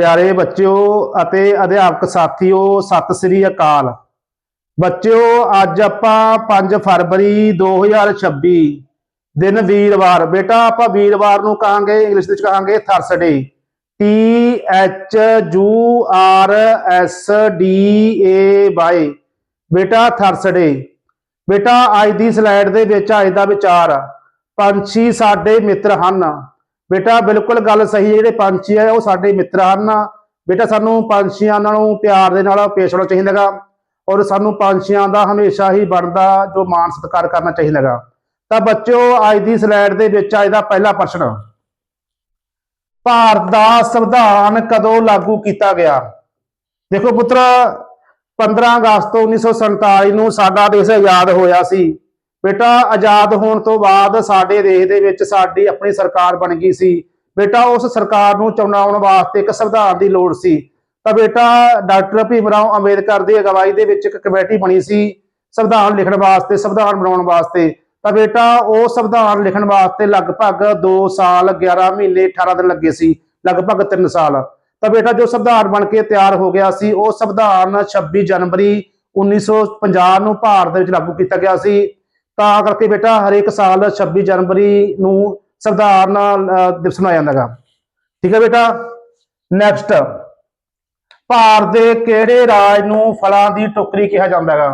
ਪਿਆਰੇ ਬੱਚਿਓ ਅਤੇ ਅਧਿਆਪਕ ਸਾਥੀਓ, ਸਤਿ ਸ੍ਰੀ ਅਕਾਲ। ਬੱਚਿਓ, ਅੱਜ ਆਪਾਂ 5 ਫਰਵਰੀ 2026 ਦਿਨ ਵੀਰਵਾਰ। ਬੇਟਾ, ਆਪਾਂ ਵੀਰਵਾਰ ਨੂੰ ਕਹਾਂਗੇ ਇੰਗਲਿਸ਼ ਵਿੱਚ ਕਹਾਂਗੇ Thursday T H U R S D A Y ਬੇਟਾ ਥਰਸਡੇ ਬੇਟਾ, ਅੱਜ ਦੀ ਸਲਾਈਡ ਦੇ ਵਿੱਚ, ਅੱਜ ਦਾ ਵਿਚਾਰ। ਪੰਛੀ ਸਾਡੇ ਮਿੱਤਰ ਹਨ। ਬੇਟਾ, ਬਿਲਕੁਲ ਗੱਲ ਸਹੀ ਹੈ, ਜਿਹੜੇ ਪੰਛੀ ਆ, ਉਹ ਸਾਡੇ ਮਿੱਤਰ ਹਨ। ਬੇਟਾ, ਸਾਨੂੰ ਪੰਛੀਆਂ ਨਾਲੋਂ ਪਿਆਰ ਦੇ ਨਾਲ ਪੇਸ਼ ਹੋਣਾ ਚਾਹੀਦਾ ਹੈਗਾ ਔਰ ਸਾਨੂੰ ਪੰਛੀਆਂ ਦਾ ਹਮੇਸ਼ਾ ਹੀ ਬਣਦਾ ਜੋ ਮਾਣ ਸਤਿਕਾਰ ਕਰਨਾ ਚਾਹੀਦਾ ਹੈਗਾ ਤਾਂ ਬੱਚਿਓ, ਅੱਜ ਦੀ ਸਲਾਈਡ ਦੇ ਵਿੱਚ ਅੱਜ ਦਾ ਪਹਿਲਾ ਪ੍ਰਸ਼ਨ। ਭਾਰਤ ਦਾ ਸੰਵਿਧਾਨ ਕਦੋਂ ਲਾਗੂ ਕੀਤਾ ਗਿਆ? ਦੇਖੋ ਪੁੱਤਰ 15 ਅਗਸਤ 1947 ਨੂੰ ਸਾਡਾ ਦੇਸ਼ ਆਜ਼ਾਦ ਹੋਇਆ ਸੀ। ਬੇਟਾ, ਆਜ਼ਾਦ ਹੋਣ ਤੋਂ ਬਾਅਦ ਸਾਡੇ ਦੇਸ਼ ਦੇ ਵਿੱਚ ਸਾਡੀ ਆਪਣੀ ਸਰਕਾਰ ਬਣ ਗਈ ਸੀ। ਬੇਟਾ, ਉਸ ਸਰਕਾਰ ਨੂੰ ਚੁਣਾਉਣ ਵਾਸਤੇ ਇੱਕ ਸੰਵਿਧਾਨ ਦੀ ਲੋੜ ਸੀ। ਤਾਂ ਬੇਟਾ, ਡਾਕਟਰ ਭੀਮ ਰਾਓ ਅੰਬੇਦਕਰ ਦੀ ਅਗਵਾਈ ਦੇ ਵਿੱਚ ਇੱਕ ਕਮੇਟੀ ਬਣੀ ਸੀ ਸੰਵਿਧਾਨ ਲਿਖਣ ਵਾਸਤੇ, ਸੰਵਿਧਾਨ ਬਣਾਉਣ ਵਾਸਤੇ। ਤਾਂ ਬੇਟਾ, ਉਹ ਸੰਵਿਧਾਨ ਲਿਖਣ ਵਾਸਤੇ ਲਗਭਗ 2 ਸਾਲ 11 ਮਹੀਨੇ 18 ਦਿਨ ਲੱਗੇ ਸੀ। ਲਗਭਗ 3 ਸਾਲ। ਤਾਂ ਬੇਟਾ, ਜੋ ਸੰਵਿਧਾਨ ਬਣ ਕੇ ਤਿਆਰ ਹੋ ਗਿਆ ਸੀ, ਉਹ ਸੰਵਿਧਾਨ 26 ਜਨਵਰੀ 1950 ਨੂੰ ਭਾਰਤ ਦੇ ਵਿੱਚ ਲਾਗੂ ਕੀਤਾ ਗਿਆ ਸੀ। ਤਾਂ ਕਰਕੇ ਬੇਟਾ ਹਰੇਕ ਸਾਲ 26 ਜਨਵਰੀ ਨੂੰ ਸੰਵਿਧਾਨ ਦਿਵਸ ਮਨਾਇਆ ਜਾਂਦਾਗਾ ਠੀਕ ਹੈ ਬੇਟਾ? ਨੈਕਸਟ ਭਾਰਤ ਦੇ ਕਿਹੜੇ ਰਾਜ ਨੂੰ ਫਲਾਂ ਦੀ ਟੋਕਰੀ ਕਿਹਾ ਜਾਂਦਾ ਹੈਗਾ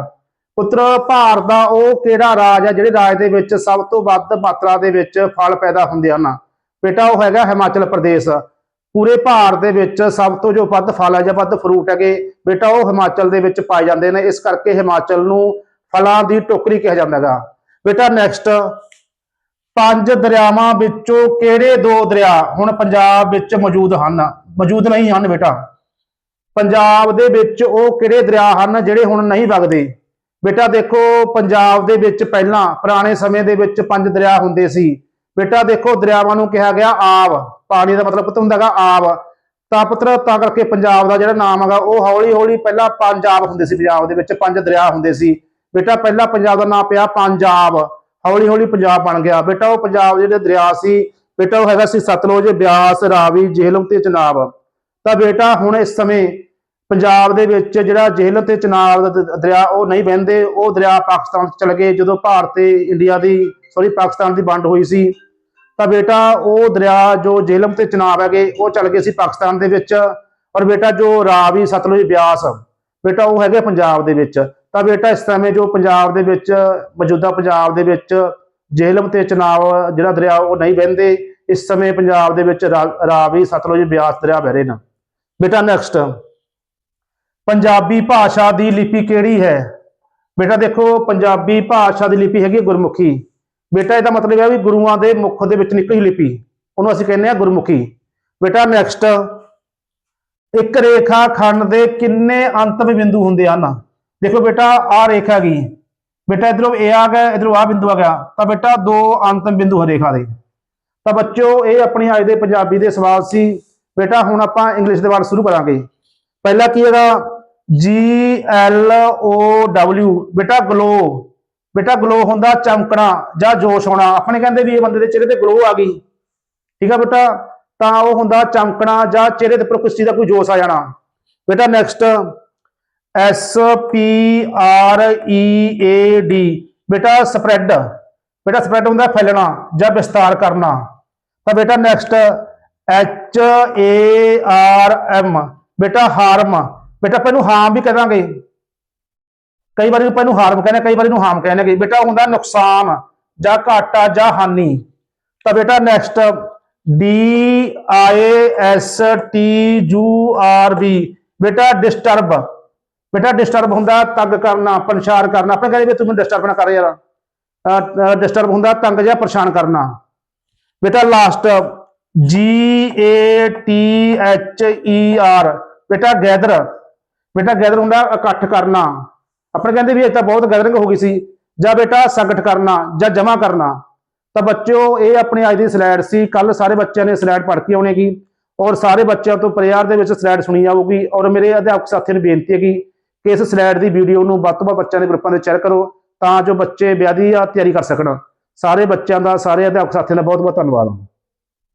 ਪੁੱਤਰ ਭਾਰਤ ਦਾ ਉਹ ਕਿਹੜਾ ਰਾਜ ਹੈ ਜਿਹੜੇ ਰਾਜ ਦੇ ਵਿੱਚ ਸਭ ਤੋਂ ਵੱਧ ਮਾਤਰਾ ਦੇ ਵਿੱਚ ਫਲ ਪੈਦਾ ਹੁੰਦੇ ਹਨ? ਬੇਟਾ, ਉਹ ਹੈਗਾ ਹਿਮਾਚਲ ਪ੍ਰਦੇਸ਼। ਪੂਰੇ ਭਾਰਤ ਦੇ ਵਿੱਚ ਸਭ ਤੋਂ ਜੋ ਵੱਧ ਫਲ ਹੈ ਜਾਂ ਵੱਧ ਫਰੂਟ ਹੈਗੇ, ਬੇਟਾ, ਉਹ ਹਿਮਾਚਲ ਦੇ ਵਿੱਚ ਪਾਏ ਜਾਂਦੇ ਨੇ। ਇਸ ਕਰਕੇ ਹਿਮਾਚਲ ਨੂੰ ਫਲਾਂ ਦੀ ਟੋਕਰੀ ਕਿਹਾ ਜਾਂਦਾ ਹੈਗਾ ਬੇਟਾ ਨੈਕਸਟ ਪੰਜ ਦਰਿਆਵਾਂ ਵਿੱਚੋਂ ਕਿਹੜੇ ਦੋ ਦਰਿਆ ਹੁਣ ਪੰਜਾਬ ਵਿੱਚ ਮੌਜੂਦ ਹਨ? ਮੌਜੂਦ ਨਹੀਂ ਹਨ ਬੇਟਾ। ਪੰਜਾਬ ਦੇ ਵਿੱਚ ਉਹ ਕਿਹੜੇ ਦਰਿਆ ਹਨ ਜਿਹੜੇ ਹੁਣ ਨਹੀਂ ਵਗਦੇ? ਬੇਟਾ ਦੇਖੋ, ਪੰਜਾਬ ਦੇ ਵਿੱਚ ਪਹਿਲਾਂ, ਪੁਰਾਣੇ ਸਮੇਂ ਦੇ ਵਿੱਚ ਪੰਜ ਦਰਿਆ ਹੁੰਦੇ ਸੀ। ਬੇਟਾ ਦੇਖੋ, ਦਰਿਆਵਾਂ ਨੂੰ ਕਿਹਾ ਗਿਆ ਆਬ। ਪਾਣੀ ਦਾ ਮਤਲਬ ਪੁੱਤ ਹੁੰਦਾ ਹੈਗਾ ਆਬ। ਤਾਂ ਪੁੱਤਰ, ਤਾਂ ਕਰਕੇ ਪੰਜਾਬ ਦਾ ਜਿਹੜਾ ਨਾਮ ਹੈਗਾ, ਉਹ ਹੌਲੀ ਹੌਲੀ ਪਹਿਲਾਂ ਪੰਜਾਬ ਹੁੰਦੇ ਸੀ ਪੰਜਾਬ ਦੇ ਵਿੱਚ, ਪੰਜ ਦਰਿਆ ਹੁੰਦੇ ਸੀ। ਬੇਟਾ ਪਹਿਲਾਂ ਪੰਜਾਬ ਦਾ ਨਾਂ ਪਿਆ ਪੰਜਾਬ, ਹੌਲੀ ਹੌਲੀ ਪੰਜਾਬ ਬਣ ਗਿਆ। ਬੇਟਾ ਉਹ ਪੰਜਾਬ ਦੇ ਜਿਹੜੇ ਦਰਿਆ ਸੀ, ਬੇਟਾ ਉਹ ਹੈਗਾ ਸੀ ਸਤਲੁਜ, ਬਿਆਸ, ਰਾਵੀ, ਜੇਹਲਮ ਤੇ ਚਨਾਬ। ਤਾਂ ਬੇਟਾ ਹੁਣ ਇਸ ਸਮੇਂ ਪੰਜਾਬ ਦੇ ਵਿੱਚ ਜਿਹੜਾ ਜੇਹਲਮ ਤੇ ਚਨਾਬ ਦਾ ਦਰਿਆ ਉਹ ਨਹੀਂ ਵਹਿੰਦੇ, ਉਹ ਦਰਿਆ ਪਾਕਿਸਤਾਨ ਚ ਚਲੇ ਗਏ, ਜਦੋਂ ਭਾਰਤ ਤੇ ਇੰਡੀਆ ਦੀ ਸੌਰੀ ਪਾਕਿਸਤਾਨ ਦੀ ਵੰਡ ਹੋਈ ਸੀ। ਤਾਂ ਬੇਟਾ ਉਹ ਦਰਿਆ ਜੋ ਜੇਹਲਮ ਤੇ ਚਨਾਬ ਹੈਗੇ, ਉਹ ਚਲ ਗਏ ਸੀ ਪਾਕਿਸਤਾਨ ਦੇ ਵਿੱਚ। ਔਰ ਬੇਟਾ ਜੋ ਰਾਵੀ, ਸਤਲੁਜ, ਬਿਆਸ, ਬੇਟਾ ਉਹ ਹੈਗੇ ਪੰਜਾਬ ਦੇ ਵਿੱਚ। ਤਾਂ ਬੇਟਾ ਇਸ ਸਮੇਂ ਜੋ ਪੰਜਾਬ ਦੇ ਵਿੱਚ, ਮੌਜੂਦਾ ਪੰਜਾਬ ਦੇ ਵਿੱਚ ਜੇਹਲਮ ਤੇ ਚਨਾਵ ਜਿਹੜਾ ਦਰਿਆ ਉਹ ਨਹੀਂ ਵਹਿੰਦੇ, ਇਸ ਸਮੇਂ ਪੰਜਾਬ ਦੇ ਵਿੱਚ ਰਾਵੀ ਸਤਲੁਜ ਬਿਆਸ ਦਰਿਆ ਵਹਿ ਰਹੇ ਨੇ। ਬੇਟਾ ਨੈਕਸਟ ਪੰਜਾਬੀ ਭਾਸ਼ਾ ਦੀ ਲਿਪੀ ਕਿਹੜੀ ਹੈ? ਬੇਟਾ ਦੇਖੋ, ਪੰਜਾਬੀ ਭਾਸ਼ਾ ਦੀ ਲਿਪੀ ਹੈਗੀ ਗੁਰਮੁਖੀ। ਬੇਟਾ ਇਹਦਾ ਮਤਲਬ ਹੈ ਵੀ ਗੁਰੂਆਂ ਦੇ ਮੁਖ ਦੇ ਵਿੱਚ ਨਿਕਲੀ ਲਿਪੀ, ਉਹਨੂੰ ਅਸੀਂ ਕਹਿੰਦੇ ਆ ਗੁਰਮੁਖੀ। ਬੇਟਾ ਨੈਕਸਟ ਇੱਕ ਰੇਖਾ ਖੰਡ ਦੇ ਕਿੰਨੇ ਅੰਤਮ ਬਿੰਦੂ ਹੁੰਦੇ ਹਨ? ਦੇਖੋ ਬੇਟਾ, ਆਹ ਰੇਖਾ ਹੈਗੀ। ਬੇਟਾ ਇਧਰੋਂ ਇਹ ਆ ਗਿਆ, ਇਧਰੋਂ ਆ ਬਿੰਦੂ ਆ ਗਿਆ। ਤਾਂ ਬੇਟਾ ਦੋ ਅੰਤਮ ਬਿੰਦੂ ਹਨ ਰੇਖਾ ਦੇ ਤਾਂ ਬੱਚਿਓ, ਇਹ ਆਪਣੀ ਅੱਜ ਦੇ ਪੰਜਾਬੀ ਦੇ ਸਵਾਲ ਸੀ। ਬੇਟਾ, ਹੁਣ ਆਪਾਂ ਇੰਗਲਿਸ਼ ਦੇ ਵਾਰ ਸ਼ੁਰੂ ਕਰਾਂਗੇ। ਪਹਿਲਾ ਕੀ ਹੈਗਾ? G, L, O, W ਬੇਟਾ ਗਲੋ ਬੇਟਾ ਗਲੋ ਹੁੰਦਾ ਚਮਕਣਾ ਜਾਂ ਜੋਸ਼ ਹੋਣਾ ਆਪਣੇ ਕਹਿੰਦੇ ਵੀ ਇਹ ਬੰਦੇ ਦੇ ਚਿਹਰੇ ਤੇ ਗਲੋ ਆ ਗਈ। ਠੀਕ ਆ ਬੇਟਾ? ਤਾਂ ਉਹ ਹੁੰਦਾ ਚਮਕਣਾ ਜਾਂ ਚਿਹਰੇ ਤੇ ਉੱਪਰ ਕਿਸੇ ਚੀਜ਼ ਦਾ ਕੋਈ ਜੋਸ਼ ਆ ਜਾਣਾ। ਬੇਟਾ next S P R E A D ਬੇਟਾ ਸਪਰੈਡ ਬੇਟਾ ਸਪਰੈਡ ਹੁੰਦਾ ਫੈਲਣਾ ਜਾਂ ਵਿਸਤਾਰ ਕਰਨਾ। ਤਾਂ ਬੇਟਾ next H A R M ਬੇਟਾ ਹਾਰਮ ਬੇਟਾ, ਆਪਾਂ ਇਹਨੂੰ ਹਾਰਮ ਵੀ ਕਹਾਂਗੇ। ਕਈ ਵਾਰੀ ਆਪਾਂ ਇਹਨੂੰ ਹਾਰਮ ਕਹਿੰਦੇ, ਕਈ ਵਾਰੀ ਇਹਨੂੰ ਹਾਰਮ ਕਹਿੰਦੇ ਬੇਟਾ, ਹੁੰਦਾ ਨੁਕਸਾਨ ਜਾਂ ਘਾਟਾ ਜਾਂ ਹਾਨੀ। ਤਾਂ ਬੇਟਾ next D I S T U R B ਬੇਟਾ ਡਿਸਟਰਬ ਬੇਟਾ ਡਿਸਟਰਬ ਹੁੰਦਾ, ਤੰਗ ਕਰਨਾ, ਪਰੇਸ਼ਾਨ ਕਰਨਾ, ਆਪਣੇ ਕਹਿੰਦੇ ਵੀ ਤੂੰ ਮੈਨੂੰ ਡਿਸਟਰਬ ਨਾ ਕਰ ਯਾਰ। ਡਿਸਟਰਬ ਹੁੰਦਾ, ਤੰਗ ਜਾਂ ਪਰੇਸ਼ਾਨ ਕਰਨਾ। ਬੇਟਾ last G A T H E R ਬੇਟਾ ਗੈਦਰ ਬੇਟਾ ਗੈਦਰ ਹੁੰਦਾ, ਇਕੱਠ ਕਰਨਾ। ਆਪਣੇ ਕਹਿੰਦੇ ਵੀ ਇਹ ਤਾਂ ਬਹੁਤ ਗੈਦਰਿੰਗ ਹੋ ਗਈ ਸੀ। ਜਾਂ ਬੇਟਾ ਸੰਗਠ ਕਰਨਾ, ਜਾਂ ਜਮਾ ਕਰਨਾ। ਤਾਂ ਬੱਚਿਓ, ਇਹ ਆਪਣੇ ਅੱਜ ਦੀ ਸਲਾਈਡ ਸੀ। ਕੱਲ ਸਾਰੇ ਬੱਚਿਆਂ ਨੇ ਸਲਾਈਡ ਪੜ੍ਹ ਕੇ ਆਉਣੇਗੀ ਔਰ ਸਾਰੇ ਬੱਚਿਆਂ ਤੋਂ ਪ੍ਰੇਅਰ ਦੇ ਵਿੱਚ ਸਲਾਈਡ ਸੁਣੀ ਜਾਊਗੀ। ਔਰ ਮੇਰੇ ਅਧਿਆਪਕ ਸਾਥੀਆਂ ਨੂੰ ਬੇਨਤੀ ਹੈਗੀ ਕਿ ਇਸ ਸਲਾਈਡ ਦੀ ਵੀਡੀਓ ਨੂੰ ਵੱਧ ਤੋਂ ਵੱਧ ਬੱਚਿਆਂ ਦੇ ਗਰੁੱਪਾਂ ਦੇ ਸ਼ੇਅਰ ਕਰੋ, ਤਾਂ ਜੋ ਬੱਚੇ ਵਿਆਹ ਦੀ ਤਿਆਰੀ ਕਰ ਸਕਣ। ਸਾਰੇ ਬੱਚਿਆਂ ਦਾ, ਸਾਰੇ ਅਧਿਆਪਕ ਸਾਥੀਆਂ ਦਾ ਬਹੁਤ ਬਹੁਤ ਧੰਨਵਾਦ।